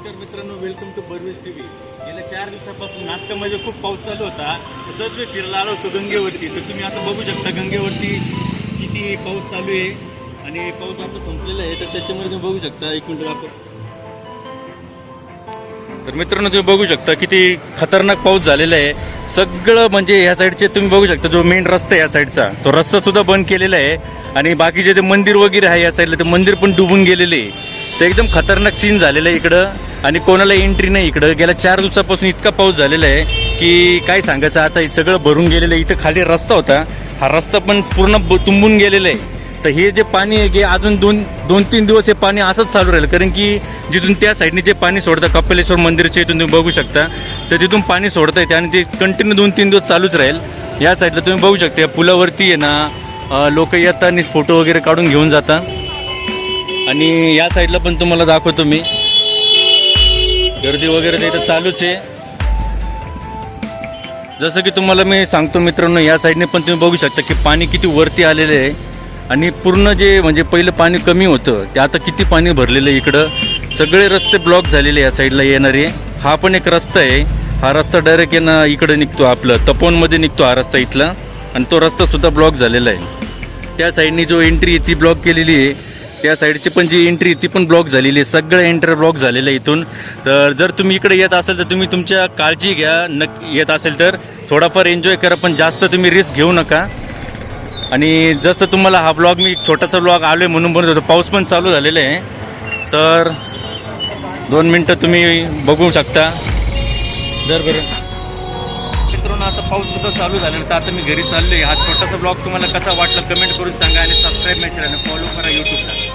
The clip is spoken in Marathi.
नमस्कार मित्रांनो वेलकम टू बर्वेस टीव्ही गेल्या चार दिवसापासून नाश्त्यामध्ये खूप पाऊस चालू होता. तसंच मी फिरला आलो होतो गंगेवरती. तर तुम्ही आता बघू शकता गंगेवरती किती पाऊस चालू आहे. आणि पाऊस आता संपलेला आहे तर त्याच्यामध्ये तुम्ही बघू शकता. एक मिनिट आपण तर मित्रांनो तुम्ही बघू शकता किती खतरनाक पाऊस झालेला आहे. सगळं म्हणजे ह्या साईडचे तुम्ही बघू शकता जो मेन रस्ता आहे या साईडचा तो रस्ता सुद्धा बंद केलेला आहे. आणि बाकीचे ते मंदिर वगैरे आहे या साईडला ते मंदिर पण डुबून गेलेले आहे. तर एकदम खतरनाक सीन झालेलं आहे इकडं. आणि कोणाला एंट्री नाही इकडं. गेल्या चार दिवसापासून इतका पाऊस झालेला आहे की काय सांगायचं आता हे सगळं भरून गेलेलं आहे. इथं खाली रस्ता होता. हा रस्ता पण पूर्ण ब- तुंबून गेलेला आहे. तर हे जे पाणी आहे की अजून दोन दोन तीन दिवस हे पाणी असंच चालू राहील. कारण की जिथून त्या साईडने जे पाणी सोडतं कपिलेश्वर मंदिरच्या इथून तुम्ही बघू शकता. तर तिथून पाणी सोडता येते आणि ते कंटिन्यू दोन तीन दिवस चालूच राहील. या साईडला तुम्ही बघू शकता या पुलावरती आहे ना लोक येतात आणि फोटो वगैरे काढून घेऊन जातात. आणि या साईडला पण तुम्हाला दाखवतो मी. गर्दी वगैरे तर इथं चालूच आहे. जसं की तुम्हाला मी सांगतो मित्रांनो या साईडने पण तुम्ही बघू शकता की पाणी किती वरती आलेलं आहे. आणि पूर्ण जे म्हणजे पहिलं पाणी कमी होतं ते आता किती पाणी भरलेलं आहे इकडं. सगळे रस्ते ब्लॉक झालेले या साईडला येणारे. हा पण एक रस्ता आहे. हा रस्ता डायरेक्ट येणं इकडं निघतो आपलं. तपोनमध्ये निघतो हा रस्ता इथला. आणि तो रस्तासुद्धा ब्लॉक झालेला आहे. त्या साईडनी जो एंट्री आहे ती ब्लॉक केलेली आहे. त्या साईडची पण जी एंट्री ती पण ब्लॉक झालेली आहे. सगळं एंटर ब्लॉक झालेलं आहे इथून. तर जर तुम्ही इकडे येत असाल तर तुम्ही तुमच्या काळजी घ्या. नक्की येत असेल तर थोडाफार एन्जॉय करा पण जास्त तुम्ही रिस्क घेऊ नका. आणि जसं तुम्हाला हा ब्लॉग मी छोटासा ब्लॉग आलो आहे म्हणून म्हणत होतो पाऊस पण चालू झालेला आहे. तर दोन मिनटं तुम्ही बघू शकता. जर बरं. मित्रांनो आता पाऊस सुद्धा चालू झाल्यानंतर तर आता मी घरी चाललोय. हा छोटासा ब्लॉग तुम्हाला कसा वाटला कमेंट करून सांगा आणि सबस्क्राईब नाही फॉलो करा यूट्यूबला